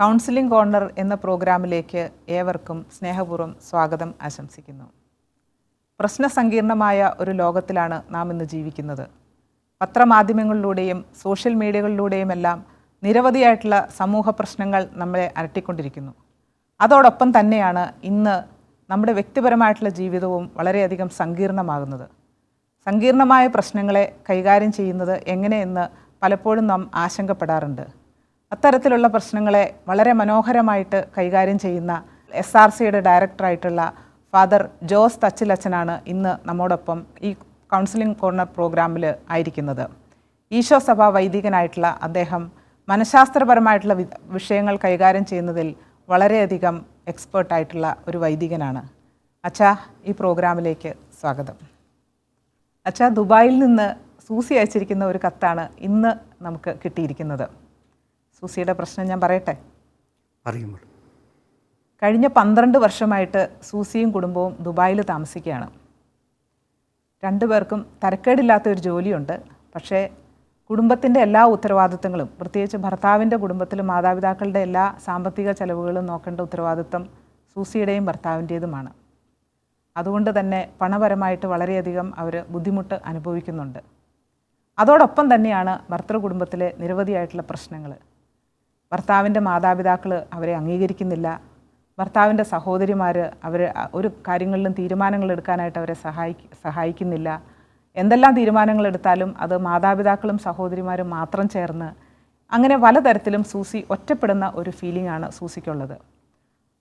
Counselling corner എന്ന പ്രോഗ്രാമിലേക്ക് ഏവർക്കും സ്നേഹപൂർവം സ്വാഗതം ആശംസിക്കുന്നു. പ്രശ്ന സങ്കീർണമായ ഒരു ലോകത്തിലാണ് നാം ഇന്ന് ജീവിക്കുന്നത്. പത്രമാധ്യമങ്ങളിലൂടെയും സോഷ്യൽ മീഡിയകളിലൂടെയുമെല്ലാം നിരവധിയായിട്ടുള്ള സമൂഹ പ്രശ്നങ്ങൾ നമ്മളെ അലട്ടിക്കൊണ്ടിരിക്കുന്നു അതോടൊപ്പം തന്നെയാണ് ഇന്ന് നമ്മുടെ വ്യക്തിപരമായിട്ടുള്ള ജീവിതവും വളരെയധികം സങ്കീർണമാകുന്നത്. സങ്കീർണമായ പ്രശ്നങ്ങളെ കൈകാര്യം ചെയ്യുന്നത് എങ്ങനെയെന്ന് പലപ്പോഴും നാം ആശങ്കപ്പെടാറുണ്ട്. അത്തരത്തിലുള്ള പ്രശ്നങ്ങളെ വളരെ മനോഹരമായിട്ട് കൈകാര്യം ചെയ്യുന്ന എസ് ആർ സിയുടെ ഡയറക്ടറായിട്ടുള്ള ഫാദർ ജോസ് തച്ചിലച്ചനാണ് ഇന്ന് നമ്മോടൊപ്പം ഈ കൗൺസിലിംഗ് കോർണർ പ്രോഗ്രാമിൽ ആയിരിക്കുന്നത്. ഈശോ സഭ വൈദികനായിട്ടുള്ള അദ്ദേഹം മനഃശാസ്ത്രപരമായിട്ടുള്ള വിഷയങ്ങൾ കൈകാര്യം ചെയ്യുന്നതിൽ വളരെയധികം എക്സ്പേർട്ടായിട്ടുള്ള ഒരു വൈദികനാണ്. അച്ഛാ ഈ പ്രോഗ്രാമിലേക്ക് സ്വാഗതം. അച്ഛാ ദുബായിൽ നിന്ന് സൂസി അയച്ചിരിക്കുന്ന ഒരു കത്താണ് ഇന്ന് നമുക്ക് കിട്ടിയിരിക്കുന്നത്. സൂസിയുടെ പ്രശ്നം ഞാൻ പറയട്ടെ? കഴിഞ്ഞ പന്ത്രണ്ട് വർഷമായിട്ട് സൂസിയും കുടുംബവും ദുബായിൽ താമസിക്കുകയാണ്. രണ്ടുപേർക്കും തരക്കേടില്ലാത്ത ഒരു ജോലിയുണ്ട്. പക്ഷേ കുടുംബത്തിന്റെ എല്ലാ ഉത്തരവാദിത്തങ്ങളും പ്രത്യേകിച്ച് ഭർത്താവിന്റെ കുടുംബത്തിലും മാതാപിതാക്കളുടെ എല്ലാ സാമ്പത്തിക ചെലവുകളും നോക്കേണ്ട ഉത്തരവാദിത്തം സൂസിയുടെയും ഭർത്താവിന്റേതുമാണ്. അതുകൊണ്ട് തന്നെ പണപരമായിട്ട് വളരെയധികം അവർ ബുദ്ധിമുട്ട് അനുഭവിക്കുന്നുണ്ട്. അതോടൊപ്പം തന്നെയാണ് ഭർത്തൃ കുടുംബത്തിലെ നിരവധിയായിട്ടുള്ള പ്രശ്നങ്ങൾ ഭർത്താവിന്റെ മാതാപിതാക്കൾ അവരെ അംഗീകരിക്കുന്നില്ല. ഭർത്താവിന്റെ സഹോദരിമാർ അവർ ഒരു കാര്യങ്ങളിലും തീരുമാനങ്ങൾ എടുക്കാനായിട്ട് അവരെ സഹായി സഹായിക്കുന്നില്ല. എന്തെല്ലാം തീരുമാനങ്ങൾ എടുത്താലും അത് മാതാപിതാക്കളും സഹോദരിമാരും മാത്രം ചേർന്ന് അങ്ങനെ പലതരത്തിലും സൂസി ഒറ്റപ്പെടുന്ന ഒരു ഫീലിംഗ് ആണ് സൂസിക്കുള്ളത്.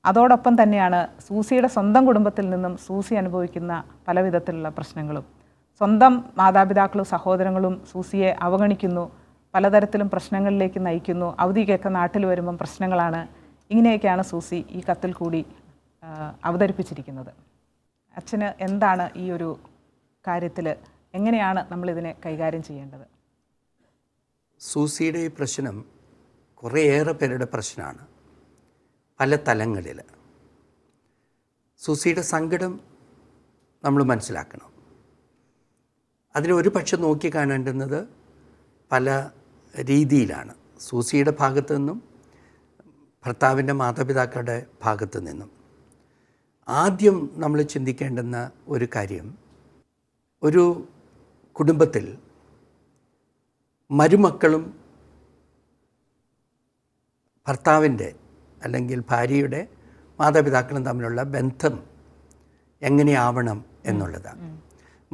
അതോടൊപ്പം തന്നെയാണ് സൂസിയുടെ സ്വന്തം കുടുംബത്തിൽ നിന്നും സൂസി അനുഭവിക്കുന്ന പല വിധത്തിലുള്ള പ്രശ്നങ്ങളും. സ്വന്തം മാതാപിതാക്കളും സഹോദരങ്ങളും സൂസിയെ അവഗണിക്കുന്നു. പലതരത്തിലും പ്രശ്നങ്ങളിലേക്ക് നയിക്കുന്നു. അവധിക്കൊക്കെ നാട്ടിൽ വരുമ്പം പ്രശ്നങ്ങളാണ്. ഇങ്ങനെയൊക്കെയാണ് സൂസി ഈ കത്തിൽ കൂടി അവതരിപ്പിച്ചിരിക്കുന്നത്. അച്ഛന് എന്താണ് ഈ ഒരു കാര്യത്തിൽ എങ്ങനെയാണ് നമ്മളിതിനെ കൈകാര്യം ചെയ്യേണ്ടത്? സൂസിയുടെ ഈ പ്രശ്നം കുറേയേറെ പേരുടെ പ്രശ്നമാണ്. പല തലങ്ങളിൽ സൂസിയുടെ സങ്കടം നമ്മൾ മനസ്സിലാക്കണം. അതിന് ഒരു പക്ഷെ നോക്കി കാണേണ്ടുന്നത് പല രീതിയിലാണ്. സൂസിയുടെ ഭാഗത്തു നിന്നും ഭർത്താവിന്റെ മാതാപിതാക്കളുടെ ഭാഗത്തു നിന്നും. ആദ്യം നമ്മൾ ചിന്തിക്കേണ്ടുന്ന ഒരു കാര്യം ഒരു കുടുംബത്തിൽ മരുമക്കളും ഭർത്താവിന്റെ അല്ലെങ്കിൽ ഭാര്യയുടെ മാതാപിതാക്കളും തമ്മിലുള്ള ബന്ധം എങ്ങനെയാവണം എന്നുള്ളതാണ്.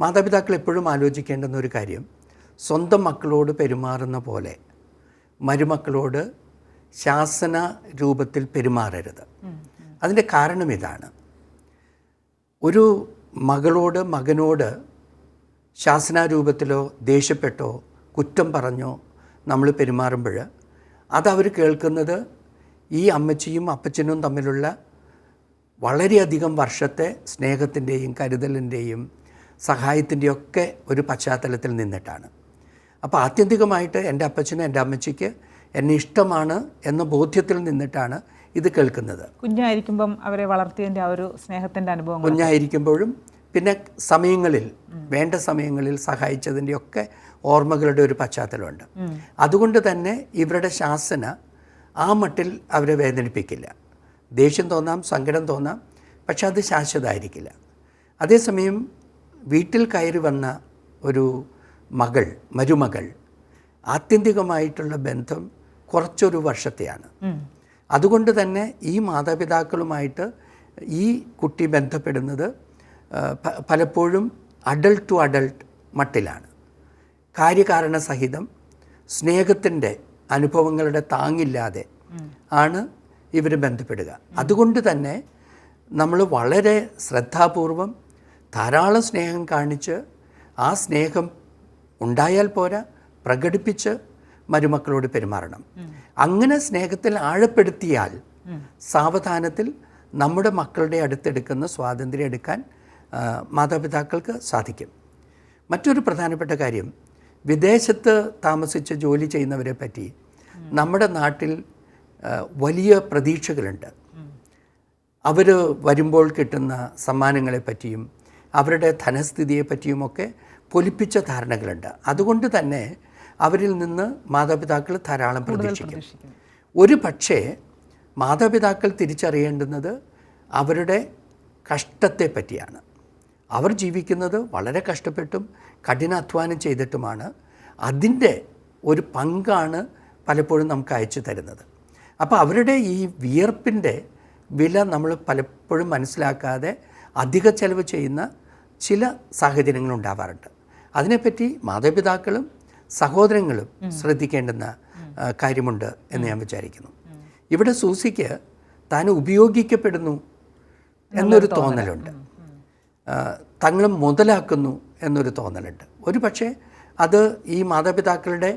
മാതാപിതാക്കൾ എപ്പോഴും ആലോചിക്കേണ്ടുന്ന ഒരു കാര്യം സ്വന്തം മക്കളോട് പെരുമാറുന്ന പോലെ മരുമക്കളോട് ശാസന രൂപത്തിൽ പെരുമാറരുത്. അതിന്റെ കാരണം ഇതാണ്. ഒരു മകളോട് മകനോട് ശാസനാരൂപത്തിലോ ദേഷ്യപ്പെട്ടോ കുറ്റം പറഞ്ഞോ നമ്മൾ പെരുമാറുമ്പോൾ അതവർ കേൾക്കുന്നത് ഈ അമ്മച്ചിയും അപ്പച്ചനും തമ്മിലുള്ള വളരെയധികം വർഷത്തെ സ്നേഹത്തിന്റെയും കരുതലിന്റെയും സഹായത്തിന്റെയൊക്കെ ഒരു പശ്ചാത്തലത്തിൽ നിന്നിട്ടാണ്. അപ്പോൾ ആത്യന്തികമായിട്ട് എന്റെ അപ്പച്ചനും എന്റെ അമ്മച്ചിക്ക് എന്നെ ഇഷ്ടമാണ് എന്ന ബോധ്യത്തിൽ നിന്നിട്ടാണ് ഇത് കേൾക്കുന്നത്. കുഞ്ഞായിരിക്കുമ്പം അവരെ വളർത്തിയതിന്റെ ആ ഒരു സ്നേഹത്തിന്റെ അനുഭവം കുഞ്ഞായിരിക്കുമ്പോഴും പിന്നെ സമയങ്ങളിൽ വേണ്ട സമയങ്ങളിൽ സഹായിച്ചതിന്റെ ഒക്കെ ഓർമ്മകളുടെ ഒരു പശ്ചാത്തലമുണ്ട്. അതുകൊണ്ട് തന്നെ ഇവരുടെ ശാസന ആ മട്ടിൽ അവരെ വേദനിപ്പിക്കില്ല. ദേഷ്യം തോന്നാം സങ്കടം തോന്നാം പക്ഷെ അത് ശാശ്വതമായിരിക്കില്ല. അതേസമയം വീട്ടിൽ കയറി വന്ന ഒരു മകൾ മരുമകൾ ആത്യന്തികമായിട്ടുള്ള ബന്ധം കുറച്ചൊരു വർഷത്തെയാണ്. അതുകൊണ്ട് തന്നെ ഈ മാതാപിതാക്കളുമായിട്ട് ഈ കുട്ടി ബന്ധപ്പെടുന്നത് പലപ്പോഴും അഡൾട്ട് ടു അഡൾട്ട് മട്ടിലാണ്. കാര്യകാരണ സഹിതം സ്നേഹത്തിന്റെ അനുഭവങ്ങളുടെ താങ്ങില്ലാതെ ആണ് ഇവർ ബന്ധപ്പെടുക. അതുകൊണ്ട് തന്നെ നമ്മൾ വളരെ ശ്രദ്ധാപൂർവം ധാരാളം സ്നേഹം കാണിച്ച് ആ സ്നേഹം ഉണ്ടായാൽ പോരാ പ്രകടിപ്പിച്ച് മരുമക്കളോട് പെരുമാറണം. അങ്ങനെ സ്നേഹത്തിൽ ആഴപ്പെടുത്തിയാൽ സാവധാനത്തിൽ നമ്മുടെ മക്കളുടെ അടുത്തെടുക്കുന്ന സ്വാതന്ത്ര്യം എടുക്കാൻ മാതാപിതാക്കൾക്ക് സാധിക്കും. മറ്റൊരു പ്രധാനപ്പെട്ട കാര്യം വിദേശത്ത് താമസിച്ച് ജോലി ചെയ്യുന്നവരെ പറ്റി നമ്മുടെ നാട്ടിൽ വലിയ പ്രതീക്ഷകളുണ്ട്. അവർ വരുമ്പോൾ കിട്ടുന്ന സമ്മാനങ്ങളെ പറ്റിയും അവരുടെ ധനസ്ഥിതിയെ പറ്റിയുമൊക്കെ പൊലിപ്പിച്ച ധാരണകളുണ്ട്. അതുകൊണ്ട് തന്നെ അവരിൽ നിന്ന് മാതാപിതാക്കൾ ധാരാളം പ്രതീക്ഷിക്കും. ഒരു പക്ഷേ മാതാപിതാക്കൾ തിരിച്ചറിയേണ്ടുന്നത് അവരുടെ കഷ്ടത്തെ പറ്റിയാണ്. അവർ ജീവിക്കുന്നത് വളരെ കഷ്ടപ്പെട്ടും കഠിനാധ്വാനം ചെയ്തിട്ടുമാണ്. അതിന്റെ ഒരു പങ്കാണ് പലപ്പോഴും നമുക്ക് അയച്ചു തരുന്നത്. അപ്പോൾ അവരുടെ ഈ വിയർപ്പിന്റെ വില നമ്മൾ പലപ്പോഴും മനസ്സിലാക്കാതെ അധിക ചെലവ് ചെയ്യുന്ന ചില സാഹചര്യങ്ങൾ ഉണ്ടാവാറുണ്ട്. അതിനെപ്പറ്റി മാതാപിതാക്കളും സഹോദരങ്ങളും ശ്രദ്ധിക്കേണ്ടുന്ന കാര്യമുണ്ട് എന്ന് ഞാൻ വിചാരിക്കുന്നു. ഇവിടെ സൂസിക്ക് താൻ ഉപയോഗിക്കപ്പെടുന്നു എന്നൊരു തോന്നലുണ്ട്. തങ്ങളും മുതലാക്കുന്നു എന്നൊരു തോന്നലുണ്ട്. ഒരു പക്ഷേ അത് ഈ മാതാപിതാക്കളുടെ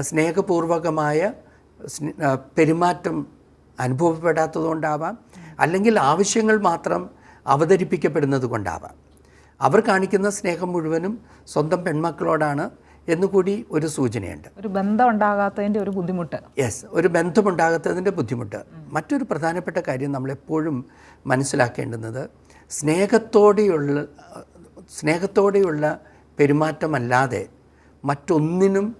സ്നേഹപൂർവകമായ പെരുമാറ്റം അനുഭവപ്പെടാത്തത് അനുഭവപ്പെടാത്തതുകൊണ്ടാവാം അല്ലെങ്കിൽ ആവശ്യങ്ങൾ മാത്രം അവതരിപ്പിക്കപ്പെടുന്നത് കൊണ്ടാവാം. അവർ കാണിക്കുന്ന സ്നേഹം മുഴുവനും സ്വന്തം പെൺമക്കളോടാണ് എന്നുകൂടി ഒരു സൂചനയുണ്ട്. ഒരു ബന്ധം ഉണ്ടാകാത്തതിന്റെ ഒരു ബുദ്ധിമുട്ട്. യെസ് ഒരു ബന്ധമുണ്ടാകാത്തതിന്റെ ബുദ്ധിമുട്ട്. മറ്റൊരു പ്രധാനപ്പെട്ട കാര്യം നമ്മളെപ്പോഴും മനസ്സിലാക്കേണ്ടുന്നത് സ്നേഹത്തോടെയുള്ള സ്നേഹത്തോടെയുള്ള പെരുമാറ്റമല്ലാതെ മറ്റൊന്നിനും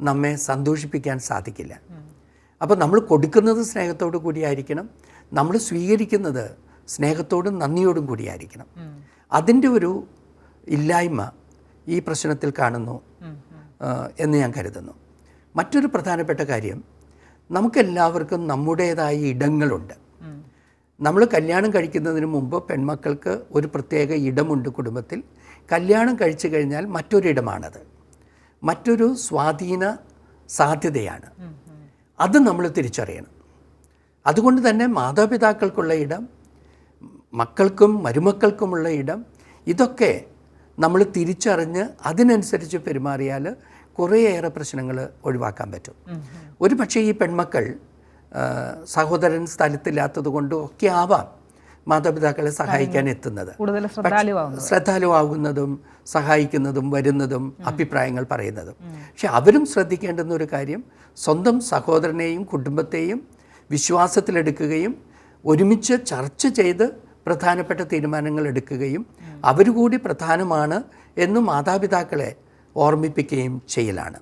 നമ്മെ സന്തോഷിപ്പിക്കാൻ സാധിക്കില്ല. അപ്പോൾ നമ്മൾ കൊടുക്കുന്നത് സ്നേഹത്തോടു കൂടിയായിരിക്കണം. നമ്മൾ സ്വീകരിക്കുന്നത് സ്നേഹത്തോടും നന്ദിയോടും കൂടിയായിരിക്കണം. അതിന്റെ ഒരു ഇല്ലായ്മ ഈ പ്രശ്നത്തിൽ കാണുന്നു എന്ന് ഞാൻ കരുതുന്നു. മറ്റൊരു പ്രധാനപ്പെട്ട കാര്യം നമുക്കെല്ലാവർക്കും നമ്മുടേതായ ഇടങ്ങളുണ്ട്. നമ്മൾ കല്യാണം കഴിക്കുന്നതിന് മുമ്പ് പെൺമക്കൾക്ക് ഒരു പ്രത്യേക ഇടമുണ്ട് കുടുംബത്തിൽ. കല്യാണം കഴിച്ചു കഴിഞ്ഞാൽ മറ്റൊരിടമാണത്. മറ്റൊരു സ്വാധീന സാധ്യതയാണ്. അത് നമ്മൾ തിരിച്ചറിയണം. അതുകൊണ്ട് തന്നെ മാതാപിതാക്കൾക്കുള്ള ഇടം മക്കൾക്കും മരുമക്കൾക്കുമുള്ള ഇടം. ഇതൊക്കെ നമ്മൾ തിരിച്ചറിഞ്ഞ് അതിനനുസരിച്ച് പെരുമാറിയാൽ കുറേയേറെ പ്രശ്നങ്ങൾ ഒഴിവാക്കാൻ പറ്റും. ഒരു പക്ഷേ ഈ പെൺമക്കൾ സഹോദരൻ സ്ഥലത്തില്ലാത്തത് കൊണ്ടും ഒക്കെ ആവാം മാതാപിതാക്കളെ സഹായിക്കാൻ എത്തുന്നത്. ശ്രദ്ധാലുവാകുന്നതും സഹായിക്കുന്നതും വരുന്നതും അഭിപ്രായങ്ങൾ പറയുന്നതും. പക്ഷെ അവരും ശ്രദ്ധിക്കേണ്ടുന്ന ഒരു കാര്യം സ്വന്തം സഹോദരനെയും കുടുംബത്തെയും വിശ്വാസത്തിലെടുക്കുകയും ഒരുമിച്ച് ചർച്ച ചെയ്ത് പ്രധാനപ്പെട്ട തീരുമാനങ്ങൾ എടുക്കുകയും അവർ കൂടി പ്രധാനമാണ് എന്ന് മാതാപിതാക്കളെ ഓർമ്മിപ്പിക്കുകയും ചെയ്യലാണ്.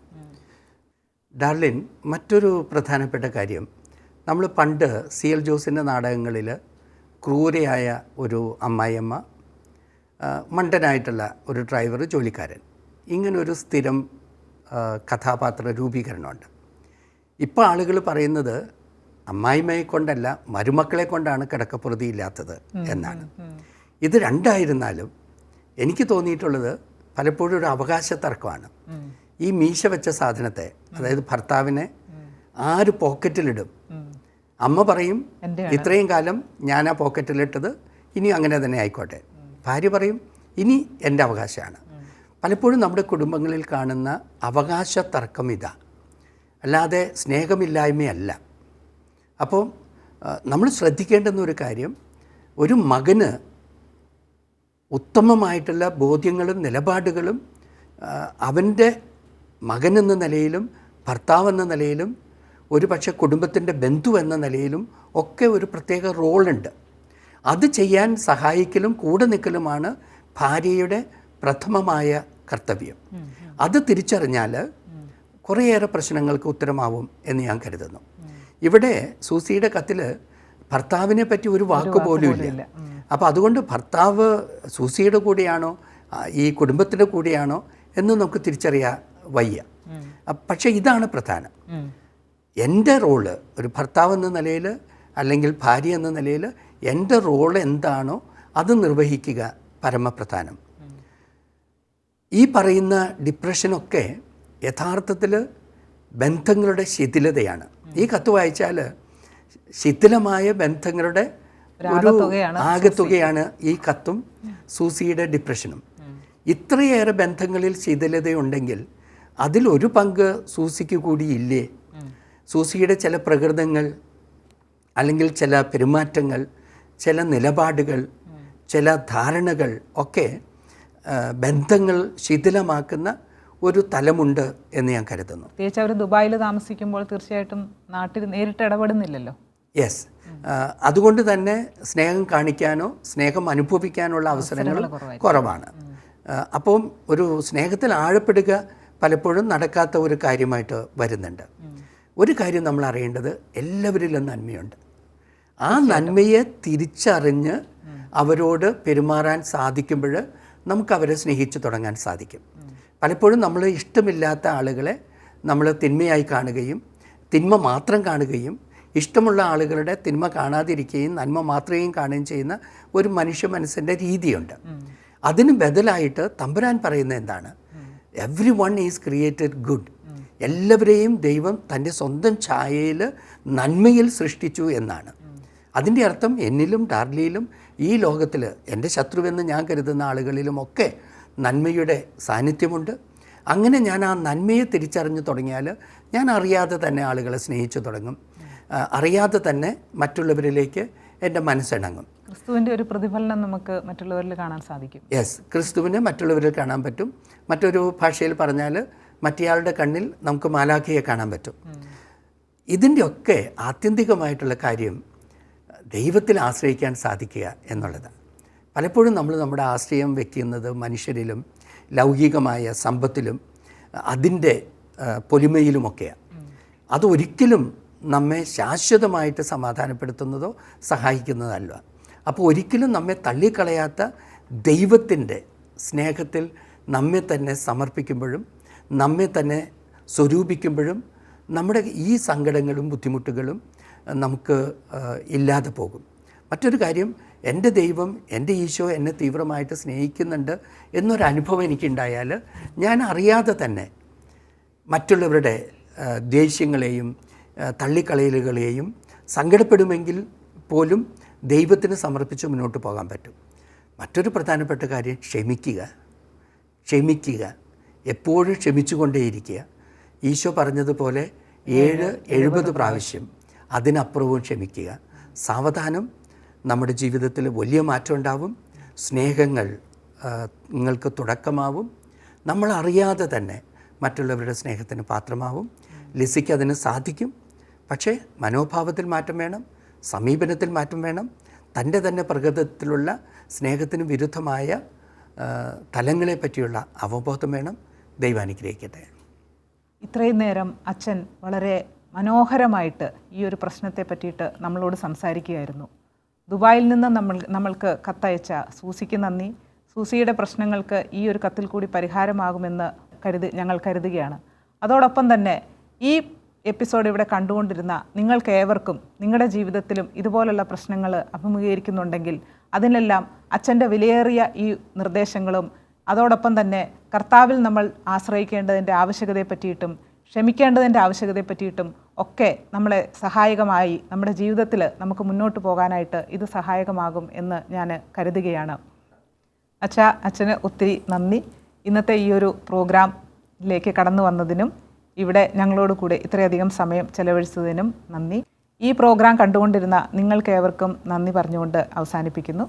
ഡാർലിൻ മറ്റൊരു പ്രധാനപ്പെട്ട കാര്യം. നമ്മൾ പണ്ട് സി എൽ ജോസിന്റെ നാടകങ്ങളിൽ ക്രൂരയായ ഒരു അമ്മായിയമ്മ മണ്ടനായിട്ടുള്ള ഒരു ഡ്രൈവർ ജോലിക്കാരൻ. ഇങ്ങനൊരു സ്ഥിരം കഥാപാത്ര രൂപീകരണമുണ്ട്. ഇപ്പോൾ ആളുകൾ പറയുന്നത് അമ്മായിമ്മയെ കൊണ്ടല്ല മരുമക്കളെ കൊണ്ടാണ് കിടക്കപ്പുറതി ഇല്ലാത്തത് എന്നാണ്. ഇത് രണ്ടായിരുന്നാലും എനിക്ക് തോന്നിയിട്ടുള്ളത് പലപ്പോഴും ഒരു അവകാശ തർക്കമാണ് ഈ മീശ വെച്ച സാധനത്തെ അതായത് ഭർത്താവിനെ ആര് പോക്കറ്റിലിടും? അമ്മ പറയും ഇത്രയും കാലം ഞാൻ ആ പോക്കറ്റിലിട്ടത് ഇനി അങ്ങനെ തന്നെ ആയിക്കോട്ടെ. ഭാര്യ പറയും ഇനി എന്റെ അവകാശമാണ്. പലപ്പോഴും നമ്മുടെ കുടുംബങ്ങളിൽ കാണുന്ന അവകാശ തർക്കം ഇതാ. അല്ലാതെ സ്നേഹമില്ലായ്മയല്ല. അപ്പോൾ നമ്മൾ ശ്രദ്ധിക്കേണ്ടുന്ന ഒരു കാര്യം ഒരു മകന് ഉത്തമമായിട്ടുള്ള ബോധ്യങ്ങളും നിലപാടുകളും അവന്റെ മകൻ എന്ന നിലയിലും ഭർത്താവ് എന്ന നിലയിലും ഒരു പക്ഷേ കുടുംബത്തിന്റെ ബന്ധു എന്ന നിലയിലും ഒക്കെ ഒരു പ്രത്യേക റോളുണ്ട്. അത് ചെയ്യാൻ സഹായിക്കലും കൂടെ നിൽക്കലുമാണ് ഭാര്യയുടെ പ്രഥമമായ കർത്തവ്യം. അത് തിരിച്ചറിഞ്ഞാൽ കുറേയേറെ പ്രശ്നങ്ങൾക്ക് ഉത്തരമാവും എന്ന് ഞാൻ കരുതുന്നു. ഇവിടെ സൂസിയുടെ കത്തിൽ ഭർത്താവിനെ പറ്റി ഒരു വാക്ക് പോലും ഇല്ല. അപ്പോൾ അതുകൊണ്ട് ഭർത്താവ് സൂസിയുടെ കൂടെയാണോ ഈ കുടുംബത്തിന്റെ കൂടെയാണോ എന്ന് നമുക്ക് തിരിച്ചറിയാൻ വയ്യ. പക്ഷേ ഇതാണ് പ്രധാനം. എന്റെ റോൾ ഒരു ഭർത്താവ് എന്ന നിലയിൽ അല്ലെങ്കിൽ ഭാര്യ എന്ന നിലയിൽ എന്റെ റോൾ എന്താണോ അത് നിർവഹിക്കുക പരമപ്രധാനം. ഈ പറയുന്ന ഡിപ്രഷനൊക്കെ യഥാർത്ഥത്തിൽ ബന്ധങ്ങളുടെ ശിഥിലതയാണ്. ഈ കത്ത് വായിച്ചാൽ ശിഥിലമായ ബന്ധങ്ങളുടെ ഒരു ആകത്തുകയാണ് ഈ കത്തും സൂസിയുടെ ഡിപ്രഷനും. ഇത്രയേറെ ബന്ധങ്ങളിൽ ശിഥിലതയുണ്ടെങ്കിൽ അതിലൊരു പങ്ക് സൂസിക്ക് കൂടി ഇല്ലേ? സൂസിയുടെ ചില പ്രകൃതങ്ങൾ അല്ലെങ്കിൽ ചില പെരുമാറ്റങ്ങൾ ചില നിലപാടുകൾ ചില ധാരണകൾ ഒക്കെ ബന്ധങ്ങൾ ശിഥിലമാക്കുന്ന ഒരു തലമുണ്ട് എന്ന് ഞാൻ കരുതുന്നു. പ്രത്യേകിച്ച് അവർ ദുബായിൽ താമസിക്കുമ്പോൾ തീർച്ചയായിട്ടും നാട്ടിൽ നേരിട്ട് ഇടപെടുന്നില്ലല്ലോ? യെസ് അതുകൊണ്ട് തന്നെ സ്നേഹം കാണിക്കാനോ സ്നേഹം അനുഭവിക്കാനുള്ള അവസരങ്ങൾ കുറവാണ്. അപ്പം ഒരു സ്നേഹത്തിൽ ആഴപ്പെടുക പലപ്പോഴും നടക്കാത്ത ഒരു കാര്യമായിട്ട് വരുന്നുണ്ട്. ഒരു കാര്യം നമ്മൾ അറിയേണ്ടത് എല്ലാവരിലും നന്മയുണ്ട്. ആ നന്മയെ തിരിച്ചറിഞ്ഞ് അവരോട് പെരുമാറാൻ സാധിക്കുമ്പോൾ നമുക്ക് അവരെ സ്നേഹിച്ചു തുടങ്ങാൻ സാധിക്കും. പലപ്പോഴും നമ്മൾ ഇഷ്ടമില്ലാത്ത ആളുകളെ നമ്മൾ തിന്മയായി കാണുകയും തിന്മ മാത്രം കാണുകയും ഇഷ്ടമുള്ള ആളുകളുടെ തിന്മ കാണാതിരിക്കുകയും നന്മ മാത്രമേ കാണുകയും ചെയ്യുന്ന ഒരു മനുഷ്യ മനസ്സിന്റെ രീതിയുണ്ട്. അതിന് ബദലായിട്ട് തമ്പുരാൻ പറയുന്നത് എന്താണ്? Every one is created good എല്ലാവരെയും ദൈവം തന്റെ സ്വന്തം ഛായയിൽ നന്മയിൽ സൃഷ്ടിച്ചു എന്നാണ്. അതിന്റെ അർത്ഥം എന്നിലും ഡാർലിയിലും ഈ ലോകത്തിൽ എന്റെ ശത്രുവെന്ന് ഞാൻ കരുതുന്ന ആളുകളിലുമൊക്കെ നന്മയുടെ സാന്നിധ്യമുണ്ട്. അങ്ങനെ ഞാൻ ആ നന്മയെ തിരിച്ചറിഞ്ഞു തുടങ്ങിയാൽ ഞാൻ അറിയാതെ തന്നെ ആളുകളെ സ്നേഹിച്ചു തുടങ്ങും. അറിയാതെ തന്നെ മറ്റുള്ളവരിലേക്ക് എന്റെ മനസ്സിണങ്ങും. ക്രിസ്തുവിന്റെ ഒരു പ്രതിഫലനം നമുക്ക് മറ്റുള്ളവരിൽ കാണാൻ സാധിക്കും. യെസ് ക്രിസ്തുവിനെ മറ്റുള്ളവരിൽ കാണാൻ പറ്റും. മറ്റൊരു ഭാഷയിൽ പറഞ്ഞാൽ മറ്റേയാളുടെ കണ്ണിൽ നമുക്ക് മാലാഖയെ കാണാൻ പറ്റും. ഇതിന്റെയൊക്കെ ആത്യന്തികമായിട്ടുള്ള കാര്യം ദൈവത്തിൽ ആശ്രയിക്കാൻ സാധിക്കുക എന്നുള്ളതാണ്. പലപ്പോഴും നമ്മൾ നമ്മുടെ ആശ്രയം വയ്ക്കുന്നത് മനുഷ്യരിലും ലൗകികമായ സമ്പത്തിലും അതിന്റെ പൊലിമയിലുമൊക്കെയാണ് അതൊരിക്കലും നമ്മെ ശാശ്വതമായിട്ട് സമാധാനപ്പെടുത്തുന്നതോ സഹായിക്കുന്നതല്ല. അപ്പോൾ ഒരിക്കലും നമ്മെ തള്ളിക്കളയാത്ത ദൈവത്തിന്റെ സ്നേഹത്തിൽ നമ്മെ തന്നെ സമർപ്പിക്കുമ്പോഴും നമ്മെ തന്നെ സ്വരൂപിക്കുമ്പോഴും നമ്മുടെ ഈ സങ്കടങ്ങളും ബുദ്ധിമുട്ടുകളും നമുക്ക് ഇല്ലാതെ പോകും. മറ്റൊരു കാര്യം എന്റെ ദൈവം എന്റെ ഈശോ എന്നെ തീവ്രമായിട്ട് സ്നേഹിക്കുന്നുണ്ട് എന്നൊരനുഭവം എനിക്കുണ്ടായാൽ ഞാൻ അറിയാതെ തന്നെ മറ്റുള്ളവരുടെ ദേഷ്യങ്ങളെയും തള്ളിക്കളയലുകളെയും സങ്കടപ്പെടുമെങ്കിൽ പോലും ദൈവത്തിന് സമർപ്പിച്ച് മുന്നോട്ട് പോകാൻ പറ്റും. മറ്റൊരു പ്രധാനപ്പെട്ട കാര്യം ക്ഷമിക്കുക. ക്ഷമിക്കുക. എപ്പോഴും ക്ഷമിച്ചുകൊണ്ടേയിരിക്കുക. ഈശോ പറഞ്ഞതുപോലെ ഏഴ് എഴുപത് പ്രാവശ്യം അതിനപ്പുറവും ക്ഷമിക്കുക. സാവധാനം നമ്മുടെ ജീവിതത്തിൽ വലിയ മാറ്റം ഉണ്ടാവും. സ്നേഹങ്ങൾ നിങ്ങൾക്ക് തുടക്കമാവും. നമ്മൾ അറിയാതെ തന്നെ മറ്റുള്ളവരുടെ സ്നേഹത്തിന് പാത്രമാവും. ലിസിക്ക് അതിന് സാധിക്കും. പക്ഷേ മനോഭാവത്തിൽ മാറ്റം വേണം സമീപനത്തിൽ മാറ്റം വേണം. തന്റെ തന്നെ പ്രകൃതത്തിലുള്ള സ്നേഹത്തിന് വിരുദ്ധമായ തലങ്ങളെ പറ്റിയുള്ള അവബോധം വേണം. ദൈവം അനുഗ്രഹിക്കട്ടെ. ഇത്രയും നേരം അച്ഛൻ വളരെ മനോഹരമായിട്ട് ഈ ഒരു പ്രശ്നത്തെ പറ്റിയിട്ട് നമ്മളോട് സംസാരിക്കുകയായിരുന്നു. ദുബായിൽ നിന്ന് നമ്മൾ നമ്മൾക്ക് കത്തയച്ച സൂസിക്ക് നന്ദി. സൂസിയുടെ പ്രശ്നങ്ങൾക്ക് ഈ ഒരു കത്തിൽ കൂടി പരിഹാരമാകുമെന്ന് കരുതി ഞങ്ങൾ കരുതുകയാണ്. അതോടൊപ്പം തന്നെ ഈ എപ്പിസോഡ് ഇവിടെ കണ്ടുകൊണ്ടിരുന്ന നിങ്ങൾക്ക് ഏവർക്കും നിങ്ങളുടെ ജീവിതത്തിലും ഇതുപോലുള്ള പ്രശ്നങ്ങൾ അഭിമുഖീകരിക്കുന്നുണ്ടെങ്കിൽ അതിനെല്ലാം അച്ഛന്റെ വിലയേറിയ ഈ നിർദ്ദേശങ്ങളും അതോടൊപ്പം തന്നെ കർത്താവിൽ നമ്മൾ ആശ്രയിക്കേണ്ടതിന്റെ ആവശ്യകതയെ പറ്റിയിട്ടും ക്ഷമിക്കേണ്ടതിന്റെ ആവശ്യകതയെ പറ്റിയിട്ടും ഒക്കെ നമ്മളെ സഹായകമായി നമ്മുടെ ജീവിതത്തിൽ നമുക്ക് മുന്നോട്ട് പോകാനായിട്ട് ഇത് സഹായകമാകും എന്ന് ഞാൻ കരുതുകയാണ്. അച്ഛ അച്ഛന് ഒത്തിരി നന്ദി. ഇന്നത്തെ ഈ ഒരു പ്രോഗ്രാമിലേക്ക് കടന്നു വന്നതിനും ഇവിടെ ഞങ്ങളോട് കൂടെ ഇത്രയധികം സമയം ചെലവഴിച്ചതിനും നന്ദി. ഈ പ്രോഗ്രാം കണ്ടുകൊണ്ടിരുന്ന നിങ്ങൾക്കേവർക്കും നന്ദി പറഞ്ഞുകൊണ്ട് അവസാനിപ്പിക്കുന്നു.